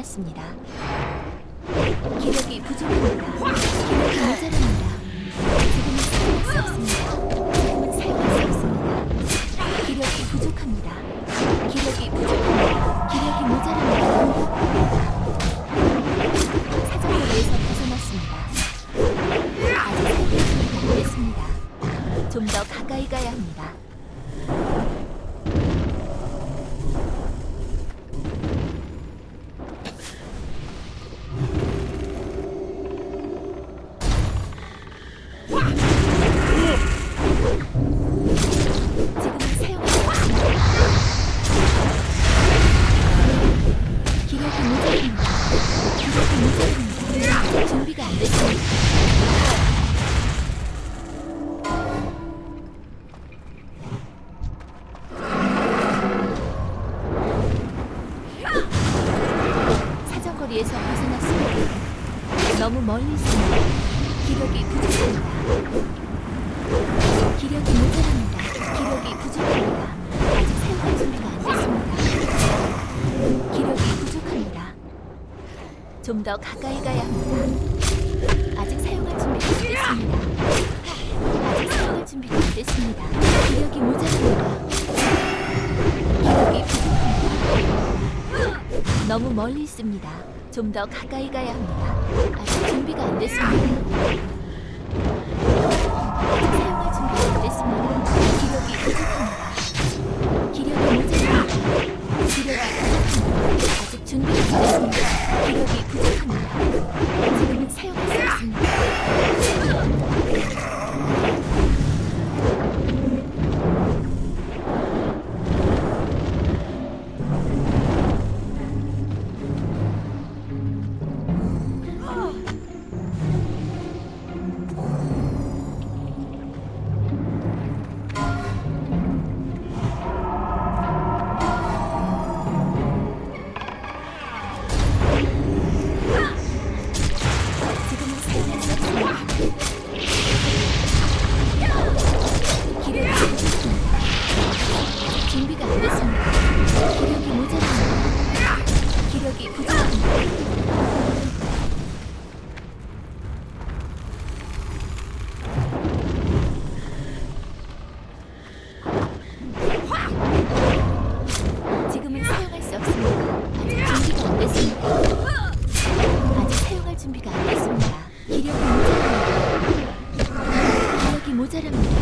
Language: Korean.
있습니다. 기력이 부족합니다. 기력이 모자랍니다. 지금은 사용할 수 없습니다. 준비가 안 됐습니다. 사정거리에서 벗어났습니다. 너무 멀리 있습니다. 기력이 부족합니다. 좀 더 가까이 가야 합니다. 아직 사용할 준비가 안 됐습니다. 아직 사용할 준비가 안 됐습니다. 기력이 모자랍니다. 기력이 부족합니다. 너무 멀리 있습니다. 좀 더 가까이 가야 합니다. 아직 준비가 안 됐습니다. 모자랍니다.